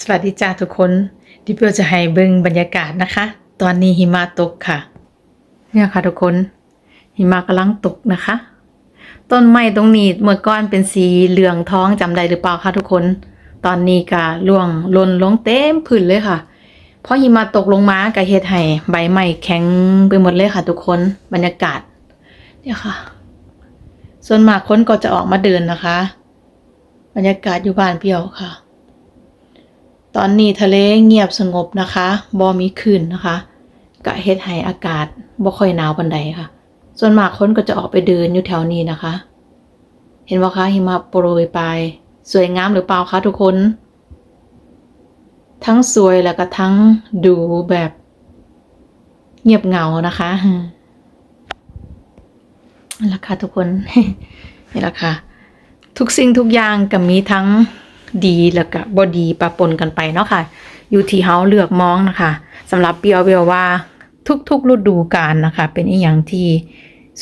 สวัสดีจ้าทุกคนดิเปียวจะให้เบิ่งบรรยากาศนะคะ ตอนนี้หิมะตกค่ะ เนี่ยค่ะทุกคน หิมะกำลังตกนะคะ ต้นไม้ตรงนี้เมื่อก่อนเป็นสีเหลืองท้องจำได้หรือเปล่าคะทุกคน ตอนนี้ก็ร่วงล่นลงเต็มพื้นเลยค่ะ เพราะหิมะตกลงมาก็เฮ็ดให้ใบไม้แข็งไปหมดเลยค่ะ ทุกคนบรรยากาศ เนี่ยค่ะ ส่วนมากคนก็จะออกมาเดินนะคะ บรรยากาศอยู่บ้านเปียวค่ะ ตอนนี้ทะเลเงียบสงบนะคะบอมีคลื่นนะคะกะเฮ็ดให้อากาศบ่ค่อยหนาวปานใดค่ะ ส่วนมากคนก็จะออกไปเดินอยู่แถวนี้นะคะ เห็นว่าคะหิมะโปรยปลายสวยงามหรือเปล่าคะทุกคน ทั้งสวยแล้วก็ทั้งดูแบบเงียบเหงานะคะนี่แหละค่ะทุกคนนี่แหละค่ะ ทุกสิ่งทุกอย่างก็มีทั้ง ดีแล้วก็บ่ดีปะปนกันไปเนาะค่ะ อยู่ที่เฮาเลือกมองนะคะสำหรับเปียวเปียวว่าทุกๆฤดูกาลนะคะ เป็นอีหยังที่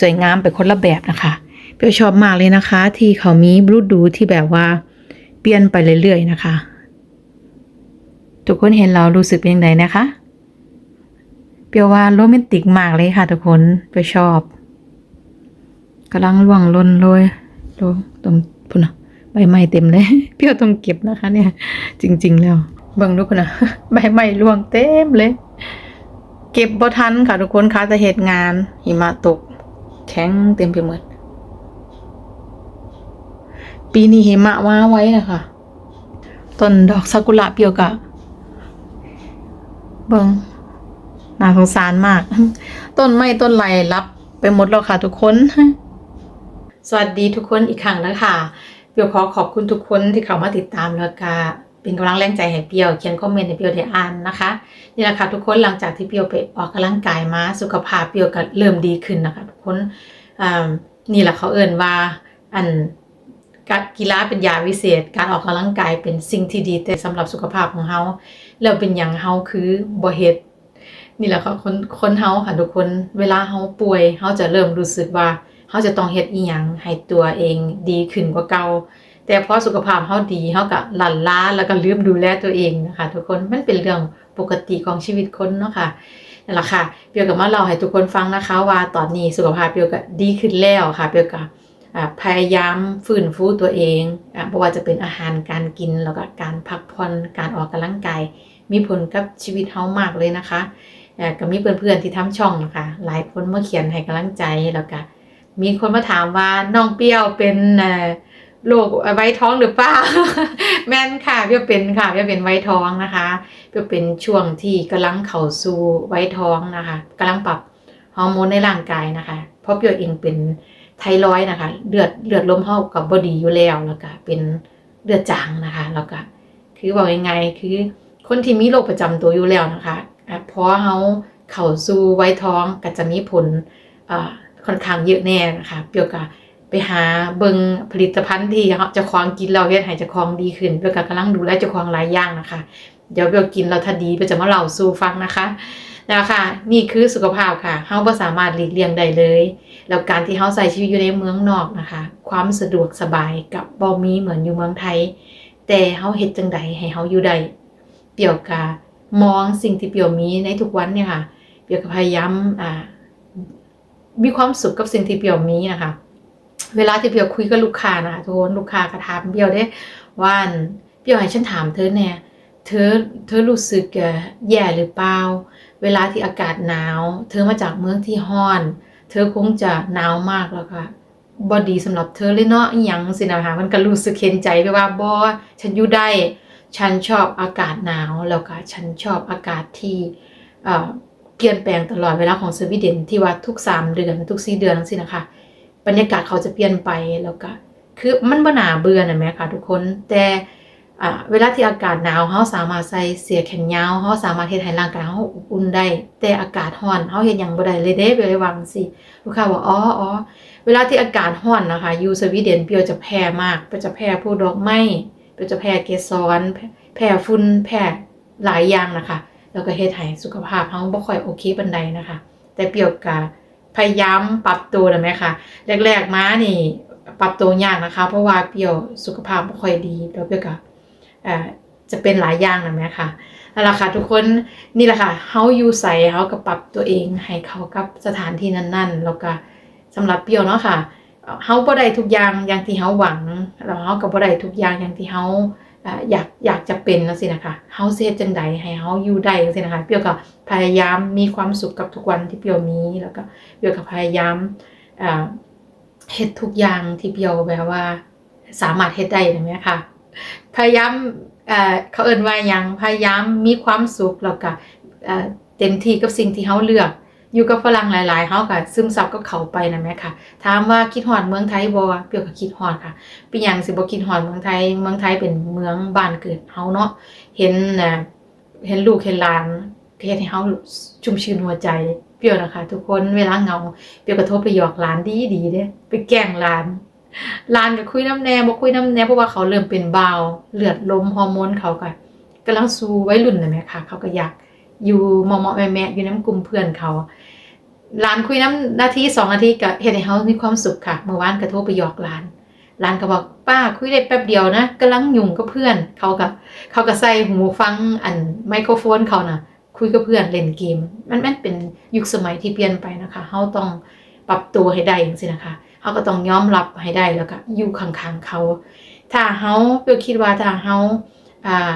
สวยงามไปคนละแบบนะคะเปียวชอบมากเลยนะคะ ที่เขามีฤดูที่แบบว่าเปลี่ยนไปเรื่อยๆนะคะ ทุกคนเห็นเรารู้สึกเป็นยังไงนะคะ เปียวว่าโรแมนติกมากเลยค่ะ ทุกคนเปียวชอบกำลังล่วงล้นโรยโรยตรงพุ่นนะ ใบไม้เต็มเลยเปียวต้องเก็บนะคะ เนี่ย จริง ๆ แล้วเบิ่งดูคนนะใบไม้ร่วงเต็มเลย เก็บบ่ทันค่ะทุกคนคะจะเหตุงาน หิมะตกแข็งเต็มไปหมดปีนี้หิมะมาไว้นะคะต้นดอกซากุระเปียวกะ เบิ่งน่าสงสารมาก ต้นไม้ต้นไรรับไปหมดแล้วค่ะทุกคน สวัสดีทุกคนอีกครั้งนะคะ เปียวขอขอบคุณทุกคนที่เข้ามาติดตามแล้วก็เป็นกำลังแรงใจให้เปียวเขียนคอมเมนต์ให้เปียวได้อ่านนะคะนี่แหละค่ะทุกคนหลังจากที่เปียวไปออกกำลังกายมาสุขภาพเปียวก็เริ่มดีขึ้นนะคะทุกคนนี่แหละเขาเอ่นว่าอันกีฬาเป็นยาวิเศษ การออกกำลังกายเป็นสิ่งที่ดีแต่สำหรับสุขภาพของเฮาแล้วเป็นอย่างเฮาคือบ่เฮ็ดนี่แหละค่ะคนคนเฮาค่ะทุกคนเวลาเฮาป่วยเฮาจะเริ่มรู้สึกว่า เฮาจะต้องเฮ็ดอีหยังให้ตัวเองดีขึ้นกว่าเก่าแต่พอสุขภาพเฮาดีเฮาก็หลั่นล้าแล้วก็ลืมดูแลตัวเองนะคะทุกคนมันเป็นเรื่องปกติของชีวิตคนเนาะค่ะนั่นแหละค่ะเปียวกับมาเล่าให้ทุกคนฟังนะคะ ว่าตอนนี้สุขภาพเปียวก็ดีขึ้นแล้วค่ะเปียวก็อ่าพยายามฟื้นฟูตัวเองอ่าบ่ว่าจะเป็นอาหารการกินแล้วก็การพักผ่อนการออกกำลังกาย มีผลกับชีวิตเฮามากเลยนะคะก็มีเพื่อนๆที่ทำช่องนะคะหลายคนเมาเขียนให้กำลังใจแล้วก็ มีคนมาถามว่าน้องเปี้ยวเป็นโรคไว้ท้องหรือเปล่าแม่นค่ะเปี้ยวเป็นค่ะเปี้ยวเป็นไว้ท้องนะคะเปี้ยวเป็นช่วงที่กำลังเข้าสู่ไว้ท้องนะคะกำลังปรับฮอร์โมนในร่างกายนะคะ เพราะเปี้ยวเองเป็นไทรอยนะคะ เลือดเลือดลมเฮากับบอดีอยู่แล้วแล้วก็เป็นเลือดจางนะคะ แล้วก็คือบอกยังไงคือคนที่มีโรคประจำตัวอยู่แล้วนะคะเพราะเฮาเข้าสู่ไว้ท้องก็จะมีผลอ่า ค่อนข้างเยอะแน่นะคะ เปียวก็ไปหาเบิงผลิตภัณฑ์ที่เฮาเจะคลองกินเราเฮ็ดให้เจะคลองดีขึ้นเปียวก็กำลังดูแลเจะคลองหลายอย่างนะคะ เดี๋ยวเปียวกินแล้วถ้าดีเปียวจะมาเล่าสู่ฟังนะคะนะคะนี่คือสุขภาพค่ะเฮาบ่สามารถหลีกเลี่ยงได้เลย แล้วการที่เฮาใช้ชีวิตอยู่ในเมืองนอกนะคะ ความสะดวกสบายกับบ่มีเหมือนอยู่เมืองไทย แต่เฮาเฮ็ดจังใดให้เฮาอยู่ได้เปียวกามองสิ่งที่เปียวมีในทุกวันเนี่ยค่ะ เปียวก็พยายามอ่า มีความสุขกับสิ่งที่เปียวมีนะคะ เวลาที่เปียวคุยกับลูกค้านะคะทุกคนลูกค้าก็ถามเปียวได้ว่าอั่นเปียวให้ฉันถามเธอแน่เธอเธอรู้สึกแย่หรือเปล่าเวลาที่อากาศหนาว เธอมาจากเมืองที่ร้อน เธอคงจะหนาวมากแล้วค่ะบอดีสำหรับเธอเลยเนาะอหยังสินะคะมันก็รู้สึกเห็นใจไปว่าบอฉันอยู่ได้ ฉันชอบอากาศหนาวแล้วก็ฉันชอบอากาศที่ เปลี่ยนแปลงตลอดเวลาของสวีเดนที่ว่าทุก3เดือนทุก4เดือนจังซี่นนะคะ บรรยากาศเขาจะเปลี่ยนไปแล้วก็คือมันบ่น่าเบื่อนะแม่ค่ะทุกคน แต่เวลาที่อากาศหนาวเฮาสามารถใส่เสื้อแขนยาวเฮาสามารถเฮ็ดให้ร่างกายเฮาอบอุ่นได้ แต่อากาศร้อนเฮาเฮ็ดหยังบ่ได้เลยเด้เปียวเลยว่าจังซี่ลูกค้าบอกอ๋ออ๋อเวลาที่อากาศร้อนนะคะอยู่สวีเดนเปียวจะแพ้มากเปียวจะแพ้พวกดอกไม้เปียวจะแพ้เกสรแพ้ฝุ่นแพ้หลายอย่างนะคะ แล้วก็เฮ็ดให้สุขภาพเฮาบ่ค่อยโอเคปานใดนะคะ แต่เปียวกะพยายามปรับตัวนะแม่ค่ะแรกๆมานี่ปรับตัวยากนะคะ เพราะว่าเปียวสุขภาพบ่ค่อยดีแล้วเปียวก็เอ่อจะเป็นหลายอย่างนะแม่ค่ะนั่นแหละค่ะทุกคนนี่แหละค่ะเฮาอยู่ใส่เฮาก็ปรับตัวเองให้เข้ากับสถานที่นั้นๆ แล้วก็สำหรับเปียวเนาะค่ะเฮาบ่ได้ทุกอย่างอย่างที่เฮาหวังแล้วเฮาก็บ่ได้ทุกอย่างอย่างที่เฮา อยากอยากจะเป็นจังซี่นะคะเฮาเฮ็ดจังใดให้เฮาอยู่ได้จังซี่นะคะเปียวก็พยายามมีความสุขกับทุกวันที่เปียวมีแล้วก็เปียวก็พยายามเฮ็ดทุกอย่างที่เปียวแบบว่า สามารถเฮ็ดได้นะแม่ค่ะพยายามเอ่อเขาเอิ้นว่ายังพยายามมีความสุขแล้วก็เอ่อเต็มที่กับสิ่งที่เฮาเลือก อยู่กับฝรั่งหลายๆเฮาก็ซึมซับกับเขาไปนะแม่ค่ะ ถามว่าคิดฮอดเมืองไทยบ่เปรียวก็คิดฮอดค่ะเป็นหยังสิบ่คิดฮอดเมืองไทย เมืองไทยเป็นเมืองบ้านเกิดเฮาเนาะ เห็นน่ะเห็นลูกเห็นหลานเฮ็ดให้เฮาชุ่มชื่นหัวใจ เปรียวนะคะ ทุกคน เวลาเงา เปรียวก็โทรไปหยอกหลานดีๆเด้ไปแกล้งหลานหลานก็คุยน้ำแน่บ่คุยน้ำแน่เพราะว่าเขาเริ่มเป็นเบาเลือดลมฮอร์โมนเขาก็กำลังสู่วัยรุ่นน่ะแม่ค่ะ เขาก็อยาก อยู่เหมาะๆแม่ๆอยู่น้ำกลุ่มเพื่อนเขาหลานคุยน้ำนาทีสองนาทีก็เฮ็ดเฮามีความสุขค่ะ เมื่อวานก็โทรไปหยอกหลานหลานก็บอกป้าคุยได้แป๊บเดียวนะกำลังยุ่งกับเพื่อนเขาก็เขาก็ใส่หูฟังอันไมโครโฟนเขาน่ะ คุยกับเพื่อนเล่นเกม มันมันเป็นยุคสมัยที่เปลี่ยนไปนะคะเฮาต้องปรับตัวให้ได้จังซี่นะคะเขาก็ต้องยอมรับให้ได้แล้วก็อยู่ข้างๆเขา ถ้าเขาเปียวคิดว่าถ้าเขาอ่า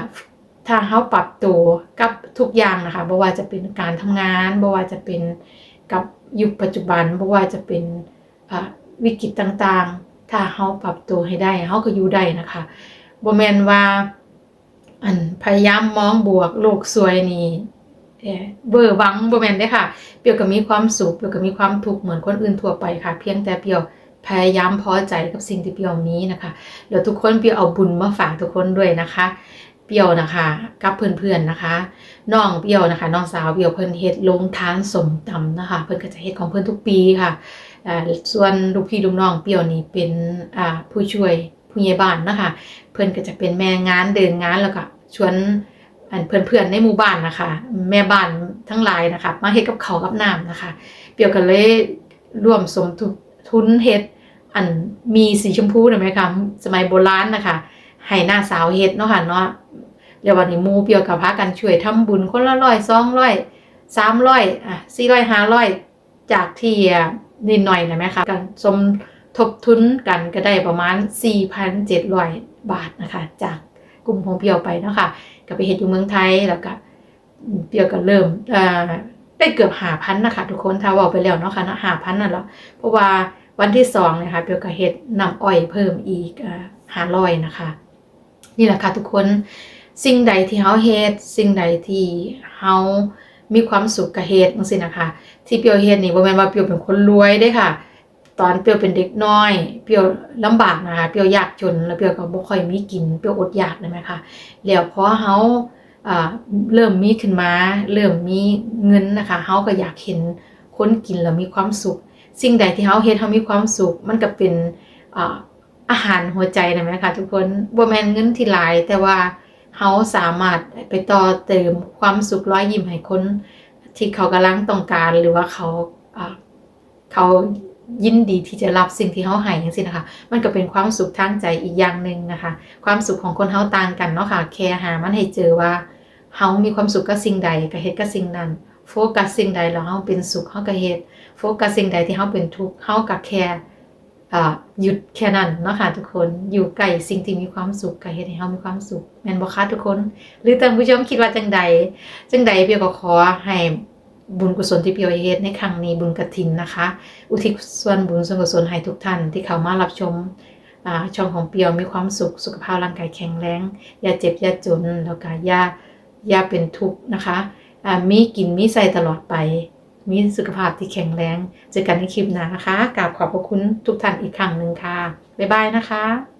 ถ้าเขาปรับตัวกับทุกอย่างนะคะบ่ว่าจะเป็นการทำงานบ่ว่าจะเป็นกับยุคปัจจุบันบ่ว่าจะเป็นวิกฤตต่างๆ ถ้าเขาปรับตัวให้ได้เขาก็อยู่ได้นะคะบ่แม่นว่าอันพยายามมองบวกโลกสวยนี่เอเบอร์หวังบ่แม่นเด้ค่ะ เปียวก็มีความสุขเปียวก็มีความทุกข์เหมือนคนอื่นทั่วไปค่ะ เพียงแต่เปียวพยายามพอใจกับสิ่งที่เปียวมีนะคะเดี๋ยวทุกคนเปียวเอาบุญมาฝากทุกคนด้วยนะคะ เปียวนะคะกับเพื่อนๆนะคะน้องเปียวนะคะน้องสาวเปียวเพิ่นเฮ็ดลงทานสมตำนะคะ เพิ่นก็จะเฮ็ดของเพิ่นทุกปีค่ะส่วนลูกพี่ลูกน้องเปียวนี่เป็นผู้ช่วยผู้ใหญ่บ้านนะคะ เพิ่นก็จะเป็นแม่งานเดินงานแล้วก็ชวนอันเพื่อนๆในหมู่บ้านนะคะ แม่บ้านทั้งหลายนะคะ มาเฮ็ดกับเขากับน้ำนะคะ เปียวกันเลยร่วมสมทุทุนเฮ็ดอันมีสีชมพูนะไหมคะสมัยโบราณนะคะ ให้หน้าสาวเฮ็ดเนาะค่ะเนาะแล้ววันนี้หมู่เปียวกับพากันช่วยทำบุญคนละร้อยสองร้อยสามร้อยอะสี่ร้อยห้าร้อยจากที่นิดหน่อยนะไหมคะกันสมทบทุนกันก็ได้ประมาณ 4,700 บาทนะคะ จากกลุ่มของเปียวไปเนาะค่ะก็ไปเฮ็ดอยู่เมืองไทยแล้วก็เปียวก็เริ่มเอ่อได้เกือบหาพันนะคะ ทุกคนถ้าว่าไปแล้วเนาะค่ะนะหาพันนั่นแหละเพราะว่าวันที่สองเนะคะเปียวก็เฮ็ดนำอ้อยเพิ่มอีกหาร้อยนะคะ นี่แหละค่ะทุกคนสิ่งใดที่เฮาเฮ็ดสิ่งใดที่เฮามีความสุขกับเฮ็ดจังซี่นะคะที่เปียวเฮ็ดนี่บ่แม่นว่าเปียวเป็นคนรวยเด้ค่ะ ตอนเปียวเป็นเด็กน้อย เปียวลำบากนะคะเปียวยากจนแล้วเปียวก็บ่ค่อยมีกินเปียวอดอยากได้ไหมคะแล้วพอเฮาอ่าเริ่มมีขึ้นมา เริ่มมีเงินนะคะเฮาก็อยากเห็นคนกินแล้วมีความสุข สิ่งใดที่เฮาเฮ็ดเฮามีความสุข มันก็เป็น อาหารหัวใจนะแม่ค่ะทุกคนบ่แมนเงินที่หลาย แต่ว่าเฮาสามารถไปต่อเติมความสุขร้อยยิ้มให้คนที่เขากำลังต้องการหรือว่าเขาเขายินดีที่จะรับสิ่งที่เฮาให้จังซี่นะคะ มันก็เป็นความสุขทางใจอีกอย่างหนึ่งนะคะ ความสุขของคนเฮาต่างกันเนาะค่ะ แค่หามันให้เจอว่าเฮามีความสุขกับสิ่งใดก็เฮ็ดกับสิ่งนั้น โฟกัสสิ่งใดแล้วเฮาเป็นสุขเฮาก็เฮ็ดโฟกัสสิ่งใดที่เฮาเป็นทุกข์เฮาก็แค่อ่า หยุดแค่นั้นเนาะค่ะทุกคนอยู่ใกล้สิ่งที่มีความสุขก็เฮ็ดให้เฮามีความสุขแม่นบ่คะทุกคน หรือท่านผู้ชมคิดว่าจังใดจังใดเปียวก็ขอให้บุญกุศลที่เปียวเฮ็ดในครั้งนี้บุญกฐินนะคะ อุทิศส่วนบุญส่วนกุศลให้ทุกท่านที่เข้ามารับชมช่องของเปียวมีความสุขสุขภาพร่างกายแข็งแรงอย่าเจ็บอย่าจนแล้วก็อย่าอย่าเป็นทุกข์นะคะมีกินมีใส่ตลอดไป มีสุขภาพที่แข็งแรงเจอกันในคลิปหน้านะคะกราบขอบพระคุณทุกท่านอีกครั้งหนึ่งค่ะบ๊ายบายนะคะ